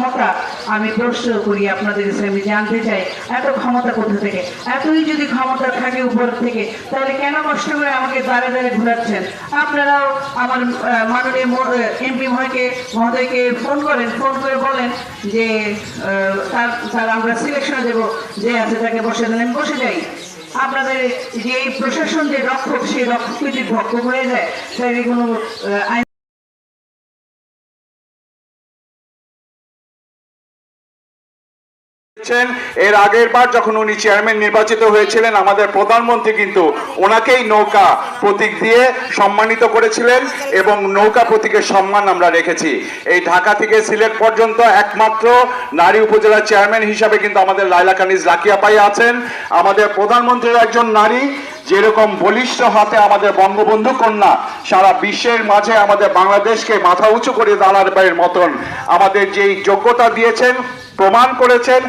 ক্ষমতা আমি প্রশ্ন করি আপনাদের কাছে, আমি জানতে চাই, এত ক্ষমতা কোথা থেকে? এতই যদি ক্ষমতা থাকে উপর থেকে, তাহলে কেন কষ্ট করে আমাকে দাঁড়ে দাঁড়ে ঘুরাচ্ছেন? আপনারাও আমার মাননীয় এমপি মহাকে মহোদয়কে ফোন করেন, ফোন করে বলেন যে তার তার আমরা সিলেকশন দেবো, যে আছে তাকে বসে দেন, আমি বসে যাই। আপনাদের যে এই প্রশাসন যে রক্ষক সেই রক্ষক যদি ভক্ষক হয়ে যায় তাহলে কোনো আইন ছেন। এর আগের বার যখন উনি চেয়ারম্যান নির্বাচিত হয়েছিলেন, আমাদের প্রধানমন্ত্রী কিন্তু ওনাকেই নৌকা প্রতীক দিয়ে সম্মানিত করেছিলেন এবং নৌকা প্রতীকের সম্মান আমরা রেখেছি এই ঢাকা থেকে সিলেট পর্যন্ত একমাত্র নারী উপজেলা চেয়ারম্যান হিসাবে কিন্তু আমাদের লাইলা কানিজ রাকিয়া পাই আছেন আমাদের প্রধানমন্ত্রীর একজন নারী, যেরকম বলিষ্ঠ হাতে আমাদের বঙ্গবন্ধু কন্যা, সারা বিশ্বের মাঝে আমাদের বাংলাদেশকে মাথা উঁচু করে দাঁড়ার মতন আমাদের যেই যোগ্যতা দিয়েছেন প্রমাণ করেছেন।